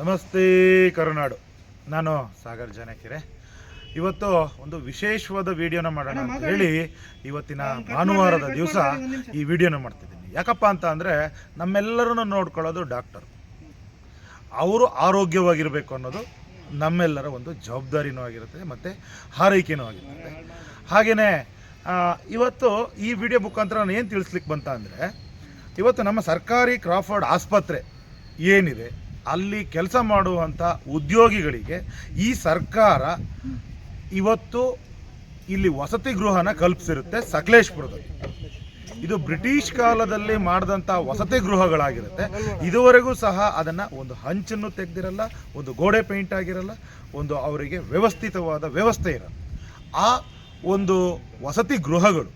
ನಮಸ್ತೆ ಕರುನಾಡು. ನಾನು ಸಾಗರ್ ಜಾನಕಿರೆ. ಇವತ್ತು ಒಂದು ವಿಶೇಷವಾದ ವಿಡಿಯೋನ ಮಾಡೋಣ ಅಂತ ಹೇಳಿ ಇವತ್ತಿನ ಭಾನುವಾರದ ದಿವಸ ಈ ವಿಡಿಯೋನ ಮಾಡ್ತಿದ್ದೀನಿ. ಯಾಕಪ್ಪ ಅಂತ ಅಂದರೆ ನಮ್ಮೆಲ್ಲರನ್ನು ನೋಡ್ಕೊಳ್ಳೋದು ಡಾಕ್ಟರ್. ಅವರು ಆರೋಗ್ಯವಾಗಿರಬೇಕು ಅನ್ನೋದು ನಮ್ಮೆಲ್ಲರ ಒಂದು ಜವಾಬ್ದಾರಿನೂ ಆಗಿರುತ್ತೆ ಮತ್ತು ಹಾರೈಕೆನೂ ಆಗಿರುತ್ತೆ. ಹಾಗೆಯೇ ಇವತ್ತು ಈ ವಿಡಿಯೋ ಮುಖಾಂತರ ನಾನು ಏನು ತಿಳಿಸ್ಲಿಕ್ಕೆ ಬಂತ ಅಂದರೆ ಇವತ್ತು ನಮ್ಮ ಸರ್ಕಾರಿ ಕ್ರಾಫರ್ಡ್ ಆಸ್ಪತ್ರೆ ಏನಿದೆ ಅಲ್ಲಿ ಕೆಲಸ ಮಾಡುವಂಥ ಉದ್ಯೋಗಿಗಳಿಗೆ ಈ ಸರ್ಕಾರ ಇವತ್ತು ಇಲ್ಲಿ ವಸತಿ ಗೃಹನ ಕಲ್ಪಿಸಿರುತ್ತೆ ಸಕಲೇಶ್ಪುರದಲ್ಲಿ. ಇದು ಬ್ರಿಟಿಷ್ ಕಾಲದಲ್ಲಿ ಮಾಡಿದಂಥ ವಸತಿ ಗೃಹಗಳಾಗಿರುತ್ತೆ. ಇದುವರೆಗೂ ಸಹ ಅದನ್ನು ಒಂದು ಹಂಚನ್ನು ತೆಗೆದಿರಲ್ಲ, ಒಂದು ಗೋಡೆ ಪೇಂಟ್ ಆಗಿರಲ್ಲ, ಒಂದು ಅವರಿಗೆ ವ್ಯವಸ್ಥಿತವಾದ ವ್ಯವಸ್ಥೆ ಇರಲ್ಲ. ಆ ಒಂದು ವಸತಿ ಗೃಹಗಳು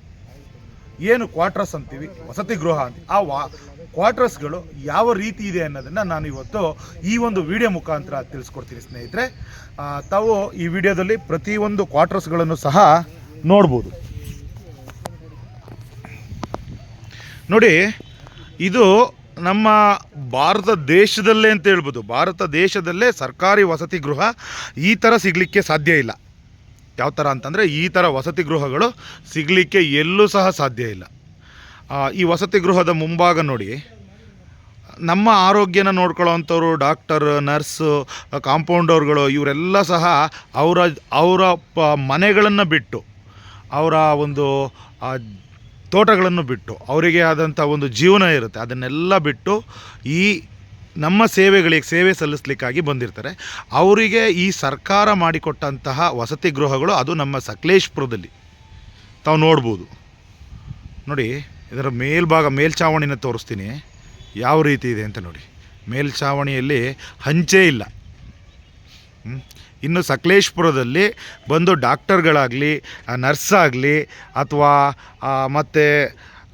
ಏನು ಕ್ವಾರ್ಟರ್ಸ್ ಅಂತೀವಿ? ವಸತಿ ಗೃಹ ಅಂತ ಆ ವಾ ಕ್ವಾರ್ಟರ್ಸ್ಗಳು ಯಾವ ರೀತಿ ಇದೆ ಅನ್ನೋದನ್ನು ನಾನು ಇವತ್ತು ಈ ಒಂದು ವಿಡಿಯೋ ಮುಖಾಂತರ ತಿಳಿಸ್ಕೊಡ್ತೀನಿ ಸ್ನೇಹಿತರೆ. ತಾವು ಈ ವಿಡಿಯೋದಲ್ಲಿ ಪ್ರತಿಯೊಂದು ಕ್ವಾರ್ಟರ್ಸ್ಗಳನ್ನು ಸಹ ನೋಡ್ಬೋದು. ನೋಡಿ, ಇದು ನಮ್ಮ ಭಾರತ ದೇಶದಲ್ಲೇ ಅಂತ ಹೇಳ್ಬೋದು. ಭಾರತ ದೇಶದಲ್ಲೇ ಸರ್ಕಾರಿ ವಸತಿ ಗೃಹ ಈ ಥರ ಸಿಗಲಿಕ್ಕೆ ಸಾಧ್ಯ ಇಲ್ಲ. ಯಾವ ಥರ ಅಂತಂದರೆ ಈ ಥರ ವಸತಿ ಗೃಹಗಳು ಸಿಗಲಿಕ್ಕೆ ಎಲ್ಲೂ ಸಹ ಸಾಧ್ಯ ಇಲ್ಲ. ಈ ವಸತಿ ಗೃಹದ ಮುಂಭಾಗ ನೋಡಿ. ನಮ್ಮ ಆರೋಗ್ಯನ ನೋಡ್ಕೊಳ್ಳೋವಂಥವ್ರು ಡಾಕ್ಟರ್, ನರ್ಸು, ಕಾಂಪೌಂಡರ್ಗಳು ಇವರೆಲ್ಲ ಸಹ ಅವರ ಅವರ ಪ, ಮನೆಗಳನ್ನು ಬಿಟ್ಟು, ಅವರ ಒಂದು ತೋಟಗಳನ್ನು ಬಿಟ್ಟು, ಅವರಿಗೆ ಆದಂಥ ಒಂದು ಜೀವನ ಇರುತ್ತೆ. ಅದನ್ನೆಲ್ಲ ಬಿಟ್ಟು ಈ ನಮ್ಮ ಸೇವೆಗಳಿಗೆ, ಸೇವೆ ಸಲ್ಲಿಸಲಿಕ್ಕಾಗಿ ಬಂದಿರ್ತಾರೆ. ಅವರಿಗೆ ಈ ಸರ್ಕಾರ ಮಾಡಿಕೊಟ್ಟಂತಹ ವಸತಿ ಗೃಹಗಳು ಅದು ನಮ್ಮ ಸಕಲೇಶ್ಪುರದಲ್ಲಿ. ತಾವು ನೋಡ್ಬೋದು. ನೋಡಿ, ಇದರ ಮೇಲ್ಭಾಗ ಮೇಲ್ಛಾವಣಿನ ತೋರಿಸ್ತೀನಿ. ಯಾವ ರೀತಿ ಇದೆ ಅಂತ ನೋಡಿ. ಮೇಲ್ಛಾವಣಿಯಲ್ಲಿ ಹಂಚೇ ಇಲ್ಲ? ಇನ್ನು ಸಕಲೇಶ್ಪುರದಲ್ಲಿ ಬಂದು ಡಾಕ್ಟರ್ಗಳಾಗಲಿ ನರ್ಸ್ ಆಗಲಿ ಅಥವಾ ಮತ್ತು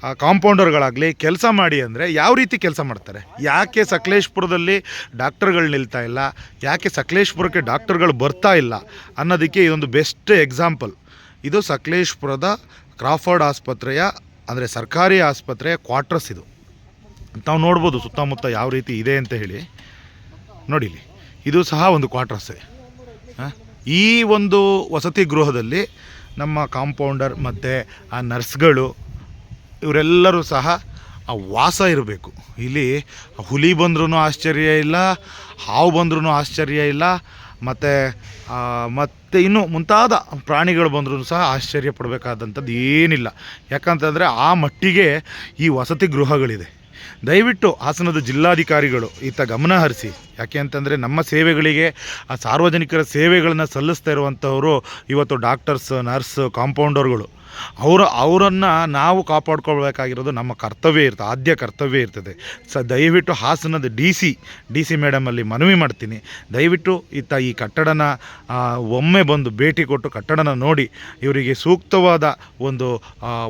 ಕಾಂಪೌಂಡರ್ಗಳಾಗಲಿ ಕೆಲಸ ಮಾಡಿ ಅಂದರೆ ಯಾವ ರೀತಿ ಕೆಲಸ ಮಾಡ್ತಾರೆ? ಯಾಕೆ ಸಕಲೇಶ್ಪುರದಲ್ಲಿ ಡಾಕ್ಟರ್ಗಳು ನಿಲ್ತಾ ಇಲ್ಲ? ಯಾಕೆ ಸಕಲೇಶ್ಪುರಕ್ಕೆ ಡಾಕ್ಟರ್ಗಳು ಬರ್ತಾ ಇಲ್ಲ? ಅನ್ನೋದಕ್ಕೆ ಇದೊಂದು ಬೆಸ್ಟ್ ಎಕ್ಸಾಂಪಲ್. ಇದು ಸಕಲೇಶ್ಪುರದ ಕ್ರಾಫರ್ಡ್ ಆಸ್ಪತ್ರೆಯ ಅಂದರೆ ಸರ್ಕಾರಿ ಆಸ್ಪತ್ರೆಯ ಕ್ವಾರ್ಟರ್ಸ್ ಇದು. ತಾವು ನೋಡ್ಬೋದು ಸುತ್ತಮುತ್ತ ಯಾವ ರೀತಿ ಇದೆ ಅಂತ ಹೇಳಿ. ನೋಡಿಲಿ. ಇದು ಸಹ ಒಂದು ಕ್ವಾರ್ಟರ್ಸೇ ಆ, ಈ ಒಂದು ವಸತಿ ಗೃಹದಲ್ಲಿ ನಮ್ಮ ಕಾಂಪೌಂಡರ್ ಮತ್ತು ಆ ನರ್ಸ್ಗಳು ಇವರೆಲ್ಲರೂ ಸಹ ಆ ವಾಸ ಇರಬೇಕು. ಇಲ್ಲಿ ಹುಲಿ ಬಂದ್ರೂ ಆಶ್ಚರ್ಯ ಇಲ್ಲ, ಹಾವು ಬಂದ್ರೂ ಆಶ್ಚರ್ಯ ಇಲ್ಲ, ಮತ್ತು ಮತ್ತು ಇನ್ನೂ ಮುಂತಾದ ಪ್ರಾಣಿಗಳು ಬಂದರೂ ಸಹ ಆಶ್ಚರ್ಯ ಪಡಬೇಕಾದಂಥದ್ದು ಏನಿಲ್ಲ. ಯಾಕಂತಂದರೆ ಆ ಮಟ್ಟಿಗೆ ಈ ವಸತಿ ಗೃಹಗಳಿದೆ. ದಯವಿಟ್ಟು ಹಾಸನದ ಜಿಲ್ಲಾಧಿಕಾರಿಗಳು ಇತ್ತ ಗಮನ ಹರಿಸಿ. ಯಾಕೆ ಅಂತಂದರೆ ನಮ್ಮ ಸೇವೆಗಳಿಗೆ, ಆ ಸಾರ್ವಜನಿಕರ ಸೇವೆಗಳನ್ನು ಸಲ್ಲಿಸ್ತಾ ಇರುವಂಥವರು ಇವತ್ತು ಡಾಕ್ಟರ್ಸ್ ನರ್ಸ್ ಕಾಂಪೌಂಡರ್ಗಳು ಅವರು ಅವರನ್ನು ನಾವು ಕಾಪಾಡ್ಕೊಳ್ಬೇಕಾಗಿರೋದು ನಮ್ಮ ಕರ್ತವ್ಯ ಇರ್ತದೆ ಆದ್ಯ ಕರ್ತವ್ಯ ಇರ್ತದೆ. ಸ, ದಯವಿಟ್ಟು ಹಾಸನದ ಡಿ ಸಿ ಡಿ ಸಿ ಮೇಡಮಲ್ಲಿ ಮನವಿ ಮಾಡ್ತೀನಿ. ದಯವಿಟ್ಟು ಇತ್ತ ಈ ಕಟ್ಟಡನ ಒಮ್ಮೆ ಬಂದು ಭೇಟಿ ಕೊಟ್ಟು ಕಟ್ಟಡನ ನೋಡಿ, ಇವರಿಗೆ ಸೂಕ್ತವಾದ ಒಂದು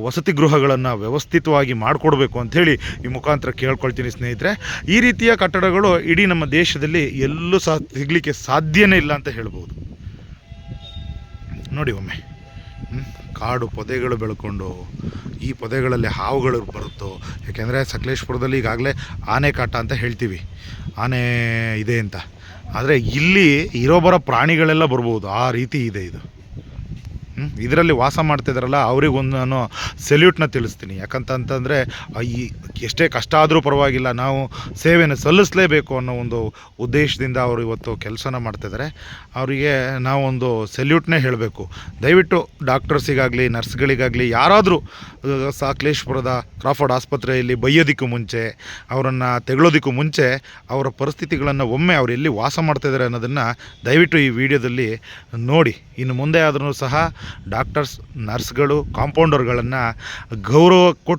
ವಸತಿ ಗೃಹಗಳನ್ನು ವ್ಯವಸ್ಥಿತವಾಗಿ ಮಾಡಿಕೊಡ್ಬೇಕು ಅಂಥೇಳಿ ಈ ಮುಖಾಂತರ ಕೇಳ್ಕೊಳ್ತೀನಿ ಸ್ನೇಹಿತರೆ. ಈ ರೀತಿಯ ಕಟ್ಟಡಗಳು ಇಡೀ ನಮ್ಮ ದೇಶದಲ್ಲಿ ಎಲ್ಲೂ ಸಹ ಸಿಗಲಿಕ್ಕೆ ಸಾಧ್ಯನೇ ಇಲ್ಲ ಅಂತ ಹೇಳ್ಬೋದು. ನೋಡಿ ಒಮ್ಮೆ? ಕಾಡು ಪೊದೆಗಳು ಬೆಳ್ಕೊಂಡು ಈ ಪೊದೆಗಳಲ್ಲಿ ಹಾವುಗಳು ಬರುತ್ತೋ, ಯಾಕೆಂದರೆ ಸಕಲೇಶ್ಪುರದಲ್ಲಿ ಈಗಾಗಲೇ ಆನೆ ಕಾಟ ಅಂತ ಹೇಳ್ತೀವಿ. ಆನೆ ಇದೆ ಅಂತ. ಆದರೆ ಇಲ್ಲಿ ಇರೋ ಬರೋ ಪ್ರಾಣಿಗಳೆಲ್ಲ ಬರ್ಬೋದು. ಆ ರೀತಿ ಇದೆ ಇದು. ಇದರಲ್ಲಿ ವಾಸ ಮಾಡ್ತಿದ್ದಾರಲ್ಲ ಅವ್ರಿಗೊಂದು ನಾನು ಸೆಲ್ಯೂಟ್ನ ತಿಳಿಸ್ತೀನಿ. ಯಾಕಂತಂತಂದರೆ ಈ, ಎಷ್ಟೇ ಕಷ್ಟ ಆದರೂ ಪರವಾಗಿಲ್ಲ, ನಾವು ಸೇವೆಯನ್ನು ಸಲ್ಲಿಸಲೇಬೇಕು ಅನ್ನೋ ಒಂದು ಉದ್ದೇಶದಿಂದ ಅವರು ಇವತ್ತು ಕೆಲಸನ ಮಾಡ್ತಿದ್ದಾರೆ ಅವರಿಗೆ ನಾವೊಂದು ಸೆಲ್ಯೂಟ್ನೇ ಹೇಳಬೇಕು. ದಯವಿಟ್ಟು ಡಾಕ್ಟರ್ಸಿಗಾಗಲಿ, ನರ್ಸ್ಗಳಿಗಾಗಲಿ, ಯಾರಾದರೂ ಸಾಕ್ಲೇಶ್ಪುರದ ಕ್ರಾಫರ್ಡ್ ಆಸ್ಪತ್ರೆಯಲ್ಲಿ ಬೈಯೋದಕ್ಕೂ ಮುಂಚೆ, ಅವರನ್ನು ತೆಗಳೋದಕ್ಕೂ ಮುಂಚೆ, ಅವರ ಪರಿಸ್ಥಿತಿಗಳನ್ನು ಒಮ್ಮೆ ಅವರು ಎಲ್ಲಿ ವಾಸ ಮಾಡ್ತಿದ್ದಾರೆ ಅನ್ನೋದನ್ನು ದಯವಿಟ್ಟು ಈ ವಿಡಿಯೋದಲ್ಲಿ ನೋಡಿ. ಇನ್ನು ಮುಂದೆ ಆದ್ರೂ ಸಹ ಡಾಕ್ಟರ್ಸ್ ನರ್ಸ್ಗಳು ಕಾಂಪೌಂಡರ್ಗಳನ್ನು ಗೌರವ ಕೊಟ್ಟು